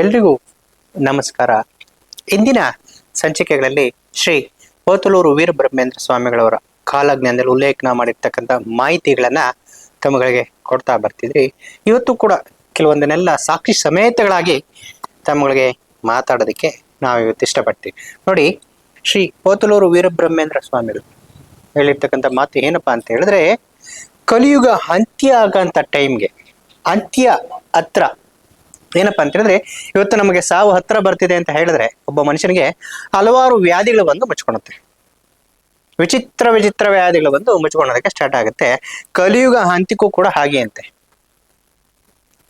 ಎಲ್ರಿಗೂ ನಮಸ್ಕಾರ. ಇಂದಿನ ಸಂಚಿಕೆಗಳಲ್ಲಿ ಶ್ರೀ ಪೋತಲೂರು ವೀರಬ್ರಹ್ಮೇಂದ್ರ ಸ್ವಾಮಿಗಳವರ ಕಾಲಜ್ಞಾನದಲ್ಲಿ ಉಲ್ಲೇಖನ ಮಾಡಿರ್ತಕ್ಕಂಥ ಮಾಹಿತಿಗಳನ್ನ ತಮ್ಮಗಳಿಗೆ ಕೊಡ್ತಾ ಬರ್ತಿದ್ರಿ. ಇವತ್ತು ಕೂಡ ಕೆಲವೊಂದನ್ನೆಲ್ಲ ಸಾಕ್ಷಿ ಸಮೇತಗಳಾಗಿ ತಮ್ಮಗಳಿಗೆ ಮಾತಾಡೋದಕ್ಕೆ ನಾವು ಇವತ್ತು ಇಷ್ಟಪಡ್ತೀವಿ. ನೋಡಿ, ಶ್ರೀ ಪೋತಲೂರು ವೀರಬ್ರಹ್ಮೇಂದ್ರ ಸ್ವಾಮಿಗಳು ಹೇಳಿರ್ತಕ್ಕಂಥ ಮಾತು ಏನಪ್ಪಾ ಅಂತ ಹೇಳಿದ್ರೆ, ಕಲಿಯುಗ ಅಂತ್ಯ ಆಗಂತ ಟೈಮ್ಗೆ ಅಂತ್ಯ ಹತ್ರ ಏನಪ್ಪಾ ಅಂತ ಹೇಳಿದ್ರೆ, ಇವತ್ತು ನಮಗೆ ಸಾವು ಹತ್ರ ಬರ್ತಿದೆ ಅಂತ ಹೇಳಿದ್ರೆ, ಒಬ್ಬ ಮನುಷ್ಯನಿಗೆ ಹಲವಾರು ವ್ಯಾಧಿಗಳು ಬಂದು ಮುಚ್ಕೊಳುತ್ತೆ ವಿಚಿತ್ರ ವಿಚಿತ್ರ ವ್ಯಾಧಿಗಳು ಬಂದು ಮುಚ್ಕೊಳ್ಳೋದಕ್ಕೆ ಸ್ಟಾರ್ಟ್ ಆಗುತ್ತೆ. ಕಲಿಯುಗ ಅಂತ್ಯಕ್ಕೂ ಕೂಡ ಹಾಗೆ ಅಂತೆ.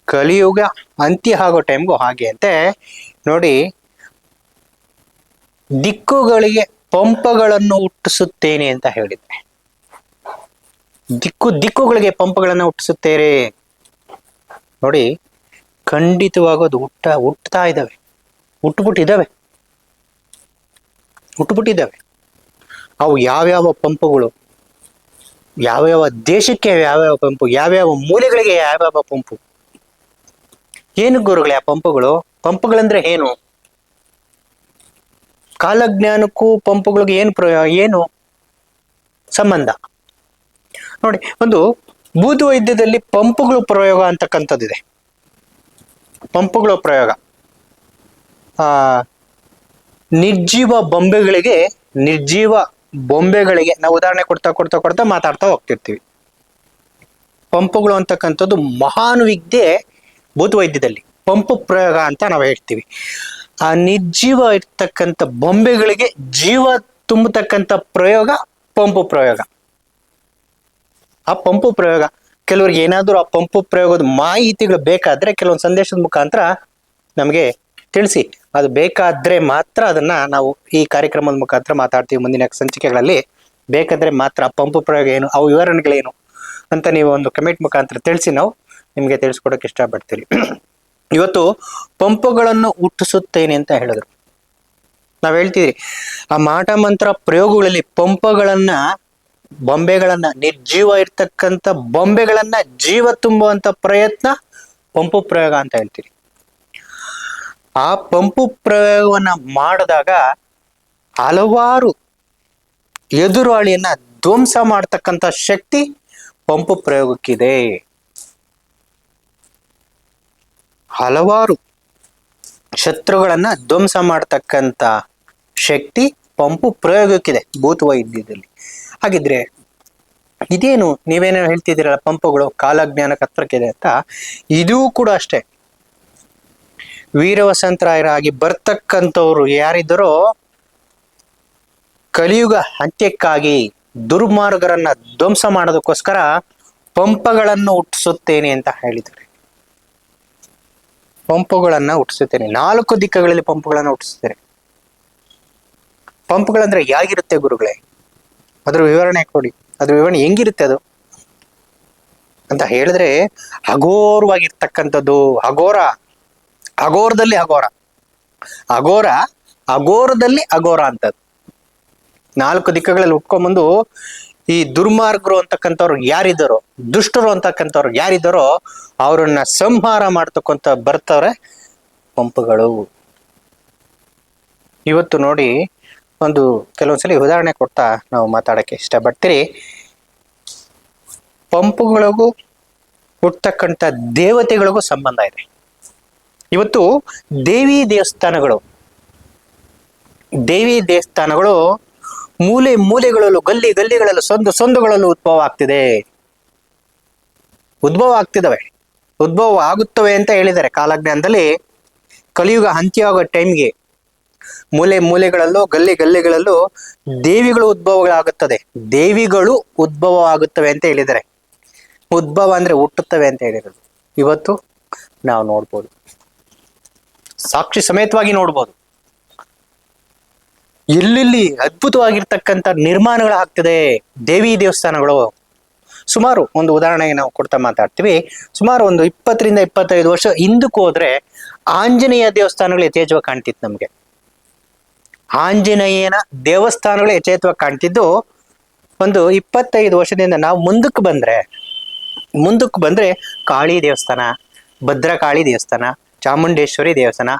ಕಲಿಯುಗ ಅಂತ್ಯ ಆಗೋ ಟೈಮ್ಗೂ ಹಾಗೆ ಅಂತೆ. ನೋಡಿ, ದಿಕ್ಕುಗಳಿಗೆ ಪಂಪಗಳನ್ನು ಹುಟ್ಟಿಸುತ್ತೇನೆ ಅಂತ ಹೇಳಿದ್ರೆ ದಿಕ್ಕು, ದಿಕ್ಕುಗಳಿಗೆ ಪಂಪಗಳನ್ನು ಹುಟ್ಟಿಸುತ್ತೇರೆ. ನೋಡಿ ಖಂಡಿತವಾಗೂ ಅದು ಹುಟ್ಟ ಹುಟ್ಟುತ್ತಾ ಇದ್ದಾವೆ ಹುಟ್ಟುಬಿಟ್ಟಿದ್ದಾವೆ ಹುಟ್ಟುಬಿಟ್ಟಿದ್ದಾವೆ ಅವು ಯಾವ್ಯಾವ ಪಂಪುಗಳು? ಯಾವ್ಯಾವ ದೇಶಕ್ಕೆ ಯಾವ್ಯಾವ ಪಂಪು? ಯಾವ್ಯಾವ ಮೂಲೆಗಳಿಗೆ ಯಾವ್ಯಾವ ಪಂಪು? ಏನು ಗುರುಗಳೇ ಆ ಪಂಪುಗಳು? ಪಂಪುಗಳಂದ್ರೆ ಏನು? ಕಾಲಜ್ಞಾನಕ್ಕೂ ಪಂಪುಗಳಿಗೆ ಏನು ಏನು ಸಂಬಂಧ? ನೋಡಿ, ಒಂದು ಭೂತ ವೈದ್ಯದಲ್ಲಿ ಪಂಪುಗಳು ಪ್ರಯೋಗ ಅಂತಕ್ಕಂಥದ್ದಿದೆ. ಪಂಪುಗಳ ಪ್ರಯೋಗ. ನಿರ್ಜೀವ ಬೊಂಬೆಗಳಿಗೆ ನಿರ್ಜೀವ ಬೊಂಬೆಗಳಿಗೆ ನಾವು ಉದಾಹರಣೆ ಕೊಡ್ತಾ ಕೊಡ್ತಾ ಕೊಡ್ತಾ ಮಾತಾಡ್ತಾ ಹೋಗ್ತಿರ್ತೀವಿ. ಪಂಪುಗಳು ಅಂತಕ್ಕಂಥದ್ದು ಮಹಾನ್ ವಿದ್ಯೆ ಭೂತವೈದ್ಯದಲ್ಲಿ. ಪಂಪು ಪ್ರಯೋಗ ಅಂತ ನಾವು ಹೇಳ್ತೀವಿ. ಆ ನಿರ್ಜೀವ ಇರ್ತಕ್ಕಂಥ ಬೊಂಬೆಗಳಿಗೆ ಜೀವ ತುಂಬತಕ್ಕಂಥ ಪ್ರಯೋಗ ಪಂಪು ಪ್ರಯೋಗ. ಆ ಪಂಪು ಪ್ರಯೋಗ ಕೆಲವ್ರಿಗೆ ಏನಾದರೂ ಆ ಪಂಪು ಪ್ರಯೋಗದ ಮಾಹಿತಿಗಳು ಬೇಕಾದರೆ ಕೆಲವೊಂದು ಸಂದೇಶದ ಮುಖಾಂತರ ನಮಗೆ ತಿಳಿಸಿ. ಅದು ಬೇಕಾದ್ರೆ ಮಾತ್ರ ಅದನ್ನ ನಾವು ಈ ಕಾರ್ಯಕ್ರಮದ ಮುಖಾಂತರ ಮಾತಾಡ್ತೀವಿ ಮುಂದಿನ ಸಂಚಿಕೆಗಳಲ್ಲಿ. ಬೇಕಾದ್ರೆ ಮಾತ್ರ ಆ ಪಂಪು ಪ್ರಯೋಗ ಏನು ಅವು ವಿವರಣೆಗಳೇನು ಅಂತ ನೀವು ಒಂದು ಕಮೆಂಟ್ ಮುಖಾಂತರ ತಿಳಿಸಿ ನಾವು ನಿಮಗೆ ತಿಳಿಸ್ಕೊಡೋಕೆ ಇಷ್ಟಪಡ್ತೀರಿ. ಇವತ್ತು ಪಂಪುಗಳನ್ನು ಹುಟ್ಟಿಸುತ್ತೇನೆ ಅಂತ ಹೇಳಿದ್ರು. ನಾವು ಹೇಳ್ತೀವಿ ಆ ಮಾಟ ಮಂತ್ರ ಪ್ರಯೋಗಗಳಲ್ಲಿ ಪಂಪಗಳನ್ನ ಬೊಂಬೆಗಳನ್ನ ನಿರ್ಜೀವ ಇರ್ತಕ್ಕಂಥ ಬೊಂಬೆಗಳನ್ನ ಜೀವ ತುಂಬುವಂತ ಪ್ರಯತ್ನ ಪಂಪು ಪ್ರಯೋಗ ಅಂತ ಹೇಳ್ತೀರಿ. ಆ ಪಂಪು ಪ್ರಯೋಗವನ್ನ ಮಾಡಿದಾಗ ಹಲವಾರು ಎದುರಾಳಿಯನ್ನ ಧ್ವಂಸ ಮಾಡ್ತಕ್ಕಂತ ಶಕ್ತಿ ಪಂಪು ಪ್ರಯೋಗಕ್ಕಿದೆ. ಹಲವಾರು ಶತ್ರುಗಳನ್ನ ಧ್ವಂಸ ಮಾಡ್ತಕ್ಕಂತ ಶಕ್ತಿ ಪಂಪು ಪ್ರಯೋಗಕ್ಕಿದೆ ಭೂತ ವೈದ್ಯದಲ್ಲಿ ಹಾಗಿದ್ರೆ ಇದೇನು ನೀವೇನೋ ಹೇಳ್ತಿದ್ದೀರಲ್ಲ, ಪಂಪುಗಳು ಕಾಲಜ್ಞಾನ ಇದೆ ಅಂತ, ಇದೂ ಕೂಡ ಅಷ್ಟೇ. ವೀರವಸಂತರಾಯರಾಗಿ ಬರ್ತಕ್ಕಂಥವ್ರು ಯಾರಿದ್ದರೋ, ಕಲಿಯುಗ ಅಂತ್ಯಕ್ಕಾಗಿ ದುರ್ಮಾರ್ಗರನ್ನ ಧ್ವಂಸ ಮಾಡೋದಕ್ಕೋಸ್ಕರ ಪಂಪಗಳನ್ನು ಹುಟ್ಟಿಸುತ್ತೇನೆ ಅಂತ ಹೇಳಿದ್ದಾರೆ. ಪಂಪುಗಳನ್ನ ಹುಟ್ಟಿಸುತ್ತೇನೆ. ನಾಲ್ಕು ದಿಕ್ಕಗಳಲ್ಲಿ ಪಂಪುಗಳನ್ನ ಹುಟ್ಟಿಸುತ್ತೇನೆ. ಪಂಪುಗಳಂದ್ರೆ ಯಾಗಿರುತ್ತೆ ಗುರುಗಳೇ? ಅದ್ರ ವಿವರಣೆ ಕೊಡಿ. ಅದ್ರ ವಿವರಣೆ ಹೆಂಗಿರುತ್ತೆ ಅದು? ಅಂತ ಹೇಳಿದ್ರೆ, ಅಘೋರವಾಗಿರ್ತಕ್ಕಂಥದ್ದು, ಅಘೋರ. ಅಗೋರದಲ್ಲಿ ಅಘೋರ. ಅಘೋರ ಅಗೋರದಲ್ಲಿ ಅಘೋರ ಅಂತದ್ದು. ನಾಲ್ಕು ದಿಕ್ಕಗಳಲ್ಲಿ ಉಟ್ಕೊಂಬಂದು ಈ ದುರ್ಮಾರ್ಗರು ಅಂತಕ್ಕಂಥವ್ರು ಯಾರಿದ್ದಾರೋ, ದುಷ್ಟರು ಅಂತಕ್ಕಂಥವ್ರು ಯಾರಿದ್ದಾರೋ, ಅವರನ್ನ ಸಂಹಾರ ಮಾಡ್ತಕ್ಕಂಥ ಬರ್ತಾರೆ ಪಂಪುಗಳು. ಇವತ್ತು ನೋಡಿ ಒಂದು ಕೆಲವೊಂದ್ಸಲಿ ಉದಾಹರಣೆ ಕೊಡ್ತಾ ನಾವು ಮಾತಾಡಕ್ಕೆ ಇಷ್ಟಪಡ್ತೀರಿ. ಪಂಪುಗಳಿಗೂ ಹುಟ್ಟತಕ್ಕಂಥ ದೇವತೆಗಳಿಗೂ ಸಂಬಂಧ ಇದೆ. ಇವತ್ತು ದೇವಿ ದೇವಸ್ಥಾನಗಳು ದೇವಿ ದೇವಸ್ಥಾನಗಳು ಮೂಲೆ ಮೂಲೆಗಳಲ್ಲೂ ಗಲ್ಲಿ ಗಲ್ಲಿಗಳಲ್ಲೂ ಸಂದು ಸೊಂದುಗಳಲ್ಲೂ ಉದ್ಭವ ಆಗ್ತಿದೆ. ಉದ್ಭವ ಆಗ್ತಿದ್ದಾವೆ ಉದ್ಭವ ಆಗುತ್ತವೆ ಅಂತ ಹೇಳಿದ್ದಾರೆ ಕಾಲಜ್ಞಾನದಲ್ಲಿ. ಕಲಿಯುಗ ಅಂತ್ಯವಾಗೋ ಟೈಮ್ಗೆ ಮೂಲೆ ಮೂಲೆಗಳಲ್ಲೂ, ಗಲ್ಲಿ ಗಲ್ಲಿಗಳಲ್ಲೂ ದೇವಿಗಳು ಉದ್ಭವಗಳಾಗುತ್ತದೆ. ದೇವಿಗಳು ಉದ್ಭವ ಆಗುತ್ತವೆ ಅಂತ ಹೇಳಿದರೆ ಉದ್ಭವ ಅಂದ್ರೆ ಹುಟ್ಟುತ್ತವೆ ಅಂತ ಹೇಳಿರೋದು. ಇವತ್ತು ನಾವು ನೋಡ್ಬೋದು. ಸಾಕ್ಷಿ ಸಮೇತವಾಗಿ ನೋಡ್ಬೋದು. ಎಲ್ಲೆಲ್ಲಿ ಅದ್ಭುತವಾಗಿರ್ತಕ್ಕಂಥ ನಿರ್ಮಾಣಗಳಾಗ್ತದೆ. ದೇವಿ ದೇವಸ್ಥಾನಗಳು. ಸುಮಾರು ಒಂದು ಉದಾಹರಣೆಗೆ ನಾವು ಕೊಡ್ತಾ ಮಾತಾಡ್ತೀವಿ. ಸುಮಾರು ಒಂದು ಇಪ್ಪತ್ತರಿಂದ ಇಪ್ಪತ್ತೈದು ವರ್ಷ ಹಿಂದಕ್ಕೆ ಹೋದ್ರೆ ಆಂಜನೇಯ ದೇವಸ್ಥಾನಗಳು ಯಥೇಚ್ಛವಾಗಿ ಕಾಣ್ತಿತ್ತು ನಮ್ಗೆ. ಆಂಜನೇಯನ ದೇವಸ್ಥಾನಗಳು ಯಥೇತ್ವಾಗಿ ಕಾಣ್ತಿದ್ದು, ಒಂದು ಇಪ್ಪತ್ತೈದು ವರ್ಷದಿಂದ ನಾವು ಮುಂದಕ್ಕೆ ಬಂದ್ರೆ ಮುಂದಕ್ಕೆ ಬಂದ್ರೆ ಕಾಳಿ ದೇವಸ್ಥಾನ, ಭದ್ರಕಾಳಿ ದೇವಸ್ಥಾನ, ಚಾಮುಂಡೇಶ್ವರಿ ದೇವಸ್ಥಾನ,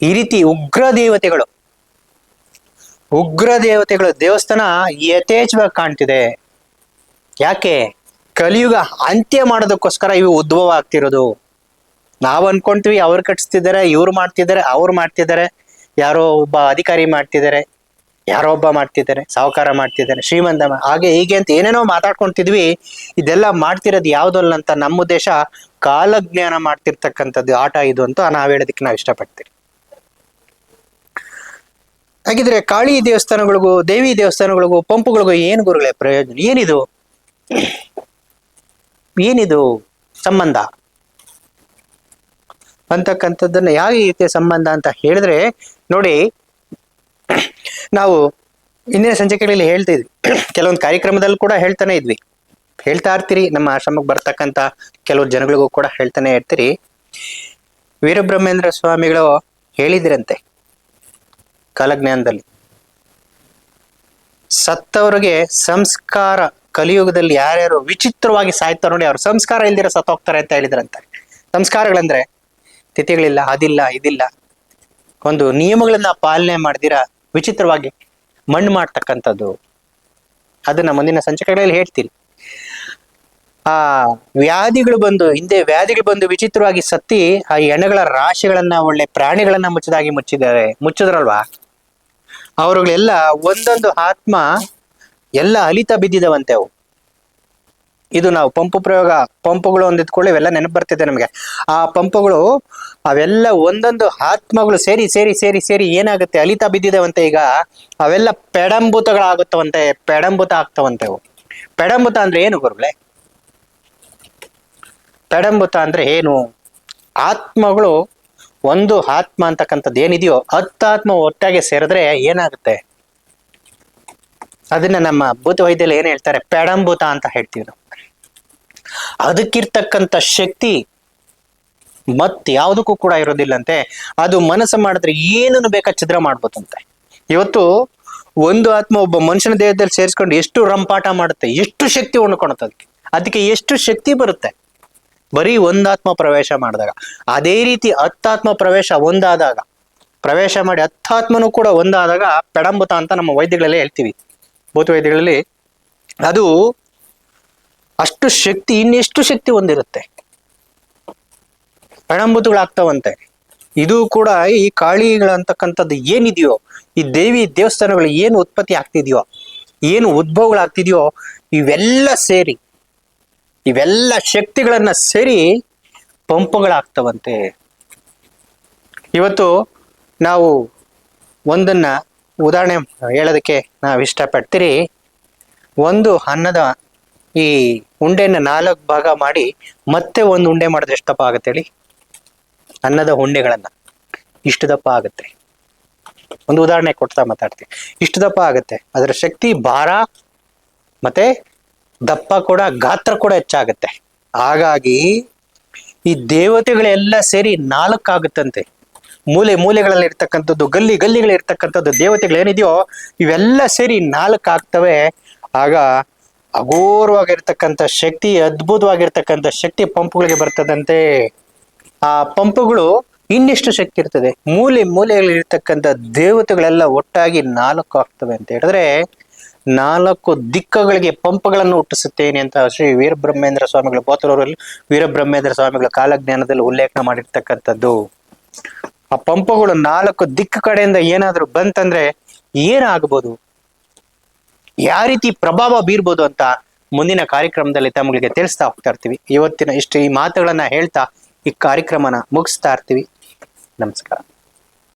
ಈ ರೀತಿ ಉಗ್ರ ದೇವತೆಗಳು ಉಗ್ರ ದೇವತೆಗಳು ದೇವಸ್ಥಾನ ಯಥೇಚ್ಛವಾಗಿ ಕಾಣ್ತಿದೆ. ಯಾಕೆ? ಕಲಿಯುಗ ಅಂತ್ಯ ಮಾಡೋದಕ್ಕೋಸ್ಕರ ಇವು ಉದ್ಭವ ಆಗ್ತಿರೋದು. ನಾವು ಅನ್ಕೊಂತೀವಿ, ಅವ್ರು ಕಟ್ಸ್ತಿದ್ದಾರೆ, ಇವ್ರು ಮಾಡ್ತಿದ್ದಾರೆ, ಅವ್ರು ಮಾಡ್ತಿದ್ದಾರೆ. ಯಾರೋ ಒಬ್ಬ ಅಧಿಕಾರಿ ಮಾಡ್ತಿದ್ದಾರೆ, ಯಾರೋ ಒಬ್ಬ ಮಾಡ್ತಿದ್ದಾರೆ, ಸಾಹುಕಾರ ಮಾಡ್ತಿದ್ದಾರೆ, ಶ್ರೀಮಂತ ಹಾಗೆ ಹೀಗೆ ಅಂತ ಏನೇನೋ ಮಾತಾಡ್ಕೊಂತಿದ್ವಿ, ಇದೆಲ್ಲ ಮಾಡ್ತಿರೋದು ಯಾವ್ದಲ್ಲ ಅಂತ ನಮ್ಮ ಉದ್ದೇಶ ಕಾಲಜ್ಞಾನ ಮಾಡ್ತಿರ್ತಕ್ಕಂಥದ್ದು ಆಟ ಇದು ಅಂತ ನಾವು ಹೇಳೋದಕ್ಕೆ ನಾವು ಇಷ್ಟಪಡ್ತೀವಿ. ಹಾಗಿದ್ರೆ ಕಾಳಿ ದೇವಸ್ಥಾನಗಳಿಗೂ, ದೇವಿ ದೇವಸ್ಥಾನಗಳಿಗೂ, ಪಂಪುಗಳಿಗೂ ಏನು ಗುರುಗಳೇ ಪ್ರಯೋಜನ? ಏನಿದು? ಏನಿದು ಸಂಬಂಧ? ಅಂತಕ್ಕಂಥದ್ದನ್ನ ಯಾವ ರೀತಿಯ ಸಂಬಂಧ ಅಂತ ಹೇಳಿದ್ರೆ ನೋಡಿ, ನಾವು ಇಂದಿನ ಸಂಚಿಕೆಗಳಲ್ಲಿ ಹೇಳ್ತಾ ಇದ್ವಿ. ಕೆಲವೊಂದು ಕಾರ್ಯಕ್ರಮದಲ್ಲಿ ಕೂಡ ಹೇಳ್ತಾನೆ ಇದ್ವಿ. ಹೇಳ್ತಾ ಇರ್ತೀರಿ, ನಮ್ಮ ಆಶ್ರಮಕ್ಕೆ ಬರ್ತಕ್ಕಂಥ ಕೆಲವು ಜನಗಳಿಗೂ ಕೂಡ ಹೇಳ್ತಾನೆ ಇರ್ತೀರಿ. ವೀರಬ್ರಹ್ಮೇಂದ್ರ ಸ್ವಾಮಿಗಳು ಹೇಳಿದ್ರಂತೆ ಕಾಲಜ್ಞಾನದಲ್ಲಿ. ಸತ್ತವರಿಗೆ ಸಂಸ್ಕಾರ, ಕಲಿಯುಗದಲ್ಲಿ ಯಾರ್ಯಾರು ವಿಚಿತ್ರವಾಗಿ ಸಾಯ್ತಾರೆ ನೋಡಿ, ಅವ್ರು ಸಂಸ್ಕಾರ ಇಲ್ದಿರ ಸತ್ತೋಗ್ತಾರೆ ಅಂತ ಹೇಳಿದ್ರಂತೆ. ಸಂಸ್ಕಾರಗಳಂದ್ರೆ ತಿಥಿಗಳಿಲ್ಲ, ಅದಿಲ್ಲ, ಇದಿಲ್ಲ. ಒಂದು ನಿಯಮಗಳನ್ನ ಪಾಲನೆ ಮಾಡ್ದಿರಾ ವಿಚಿತ್ರವಾಗಿ ಮಣ್ಣು ಮಾಡ್ತಕ್ಕಂಥದ್ದು. ಅದನ್ನ ಮುಂದಿನ ಸಂಚಿಕೆಗಳಲ್ಲಿ ಹೇಳ್ತೀನಿ. ಆ ವ್ಯಾಧಿಗಳು ಬಂದು, ಹಿಂದೆ ವ್ಯಾಧಿಗಳು ಬಂದು ವಿಚಿತ್ರವಾಗಿ ಸತ್ತಿ ಆ ಎಣ್ಣೆಗಳ ರಾಶಿಗಳನ್ನ, ಒಳ್ಳೆ ಪ್ರಾಣಿಗಳನ್ನ ಮುಚ್ಚದಾಗಿ ಮುಚ್ಚಿದ್ದಾರೆ. ಮುಚ್ಚಿದ್ರಲ್ವಾ? ಅವರುಗಳೆಲ್ಲ ಒಂದೊಂದು ಆತ್ಮ ಎಲ್ಲ ಅಲಿತ ಬಿದ್ದಿದವಂತೆ ಅವು. ಇದು ನಾವು ಪಂಪು ಪ್ರಯೋಗ, ಪಂಪುಗಳು ಒಂದಿತ್ಕೊಳ್ಳಿ ಇವೆಲ್ಲ ನೆನಪು ಬರ್ತಿದೆ ನಮಗೆ. ಆ ಪಂಪುಗಳು ಅವೆಲ್ಲ ಒಂದೊಂದು ಆತ್ಮಗಳು ಸೇರಿ ಸೇರಿ ಸೇರಿ ಸೇರಿ ಏನಾಗುತ್ತೆ? ಅಲಿತಾ ಬಿದ್ದಿದೆವಂತೆ ಈಗ. ಅವೆಲ್ಲ ಪೆಡಂಬೂತಗಳಾಗುತ್ತವಂತೆ ಪೆಡಂಬೂತ ಆಗ್ತವಂತೆ ಅವು. ಪೆಡಂಬೂತ ಅಂದ್ರೆ ಏನು ಗುರುಗಳೇ? ಪೆಡಂಬೂತ ಅಂದ್ರೆ ಏನು? ಆತ್ಮಗಳು ಒಂದು ಆತ್ಮ ಅಂತಕ್ಕಂಥದ್ದು ಏನಿದೆಯೋ ಹತ್ತು ಆತ್ಮ ಒಟ್ಟಾಗಿ ಸೇರಿದ್ರೆ ಏನಾಗುತ್ತೆ? ಅದನ್ನ ನಮ್ಮ ಭೂತ ವೈದ್ಯಲ್ಲಿ ಏನ್ ಹೇಳ್ತಾರೆ? ಪೆಡಂಬೂತ ಅಂತ ಹೇಳ್ತೀವಿ ನಾವು. ಅದಕ್ಕಿರ್ತಕ್ಕಂಥ ಶಕ್ತಿ ಮತ್ ಯಾವುದಕ್ಕೂ ಕೂಡ ಇರೋದಿಲ್ಲಂತೆ. ಅದು ಮನಸ್ಸು ಮಾಡಿದ್ರೆ ಏನನ್ನು ಬೇಕಾ ಛಿದ್ರ ಮಾಡ್ಬೋದಂತೆ. ಇವತ್ತು ಒಂದು ಆತ್ಮ ಒಬ್ಬ ಮನುಷ್ಯನ ದೇಹದಲ್ಲಿ ಸೇರಿಸ್ಕೊಂಡು ಎಷ್ಟು ರಂಪಾಟ ಮಾಡುತ್ತೆ, ಎಷ್ಟು ಶಕ್ತಿ ಉಣ್ಕೊಳತ್ತೆ ಅದಕ್ಕೆ. ಅದಕ್ಕೆ ಎಷ್ಟು ಶಕ್ತಿ ಬರುತ್ತೆ? ಬರೀ ಒಂದಾತ್ಮ ಪ್ರವೇಶ ಮಾಡಿದಾಗ. ಅದೇ ರೀತಿ ಹತ್ತಾತ್ಮ ಪ್ರವೇಶ ಒಂದಾದಾಗ. ಪ್ರವೇಶ ಮಾಡಿ ಹತ್ತಾತ್ಮನೂ ಕೂಡ ಒಂದಾದಾಗ, ಪೆಡಂಬುತ ಅಂತ ನಮ್ಮ ವೈದ್ಯಗಳಲ್ಲಿ ಹೇಳ್ತೀವಿ. ಭೂತ ವೈದ್ಯಗಳಲ್ಲಿ ಅದು ಅಷ್ಟು ಶಕ್ತಿ, ಇನ್ನೆಷ್ಟು ಶಕ್ತಿ ಹೊಂದಿರುತ್ತೆ? ಪ್ರಣಂಬುತಗಳಾಗ್ತಾವಂತೆ ಇದು ಕೂಡ ಈ ಕಾಳಿಗಳಂತಕ್ಕಂಥದ್ದು ಏನಿದೆಯೋ, ಈ ದೇವಿ ದೇವಸ್ಥಾನಗಳು ಏನು ಉತ್ಪತ್ತಿ ಆಗ್ತಿದೆಯೋ, ಏನು ಉದ್ಭವಗಳಾಗ್ತಿದೆಯೋ, ಇವೆಲ್ಲ ಸೇರಿ, ಇವೆಲ್ಲ ಶಕ್ತಿಗಳನ್ನ ಸೇರಿ ಪಂಪುಗಳಾಗ್ತವಂತೆ. ಇವತ್ತು ನಾವು ಒಂದನ್ನ ಉದಾಹರಣೆ ಹೇಳೋದಕ್ಕೆ ನಾವು ಇಷ್ಟಪಡ್ತೀರಿ ಒಂದು ಅನ್ನದ ಈ ಉಂಡೆನ ನಾಲ್ಕು ಭಾಗ ಮಾಡಿ ಮತ್ತೆ ಒಂದು ಉಂಡೆ ಮಾಡಿದ್ರೆ ಎಷ್ಟು ದಪ್ಪ ಆಗುತ್ತೆ ಹೇಳಿ? ಅನ್ನದ ಉಂಡೆಗಳನ್ನ. ಇಷ್ಟು ದಪ್ಪ ಆಗುತ್ತೆ. ಒಂದು ಉದಾಹರಣೆ ಕೊಡ್ತಾ ಮಾತಾಡ್ತೀವಿ ಇಷ್ಟು ದಪ್ಪ ಆಗುತ್ತೆ. ಅದರ ಶಕ್ತಿ ಭಾರ ಮತ್ತೆ ದಪ್ಪ ಕೂಡ, ಗಾತ್ರ ಕೂಡ ಹೆಚ್ಚಾಗುತ್ತೆ. ಹಾಗಾಗಿ ಈ ದೇವತೆಗಳೆಲ್ಲ ಸೇರಿ ನಾಲ್ಕಾಗುತ್ತಂತೆ. ಮೂಲೆ ಮೂಲೆಗಳಲ್ಲಿ ಇರ್ತಕ್ಕಂಥದ್ದು ಗಲ್ಲಿ ಗಲ್ಲಿಗಳಿರ್ತಕ್ಕಂಥದ್ದು ದೇವತೆಗಳು ಏನಿದೆಯೋ ಇವೆಲ್ಲ ಸೇರಿ ನಾಲ್ಕು ಆಗ್ತವೆ ಆಗ ಅಘೋರವಾಗಿರ್ತಕ್ಕಂಥ ಶಕ್ತಿ, ಅದ್ಭುತವಾಗಿರ್ತಕ್ಕಂಥ ಶಕ್ತಿ ಪಂಪುಗಳಿಗೆ ಬರ್ತದಂತೆ. ಆ ಪಂಪುಗಳು ಇನ್ನಿಷ್ಟು ಶಕ್ತಿ ಇರ್ತದೆ. ಮೂಲೆ ಮೂಲೆಯಲ್ಲಿ ಇರ್ತಕ್ಕಂಥ ದೇವತೆಗಳೆಲ್ಲ ಒಟ್ಟಾಗಿ ನಾಲ್ಕು ಆಗ್ತವೆ ಅಂತ ಹೇಳಿದ್ರೆ, ನಾಲ್ಕು ದಿಕ್ಕಗಳಿಗೆ ಪಂಪ್ಗಳನ್ನು ಹುಟ್ಟಿಸುತ್ತೇನೆ ಅಂತ ಶ್ರೀ ವೀರಬ್ರಹ್ಮೇಂದ್ರ ಸ್ವಾಮಿಗಳು ಬೋತರವರಲ್ಲಿ ವೀರಬ್ರಹ್ಮೇಂದ್ರ ಸ್ವಾಮಿಗಳ ಕಾಲಜ್ಞಾನದಲ್ಲಿ ಉಲ್ಲೇಖ ಮಾಡಿರ್ತಕ್ಕಂಥದ್ದು. ಆ ಪಂಪಗಳು ನಾಲ್ಕು ದಿಕ್ಕು ಕಡೆಯಿಂದ ಏನಾದರೂ ಬಂತಂದ್ರೆ ಏನಾಗ್ಬೋದು? ಯಾವ ರೀತಿ ಪ್ರಭಾವ ಬೀರ್ಬೋದು ಅಂತ ಮುಂದಿನ ಕಾರ್ಯಕ್ರಮದಲ್ಲಿ ತಮಗೆ ತಿಳಿಸ್ತಾ ಹೋಗ್ತಾ ಇರ್ತೀವಿ. ಇವತ್ತಿನ ಇಷ್ಟು ಈ ಮಾತುಗಳನ್ನ ಹೇಳ್ತಾ ಈ ಕಾರ್ಯಕ್ರಮನ ಮುಗಿಸ್ತಾ ಇರ್ತೀವಿ. ನಮಸ್ಕಾರ.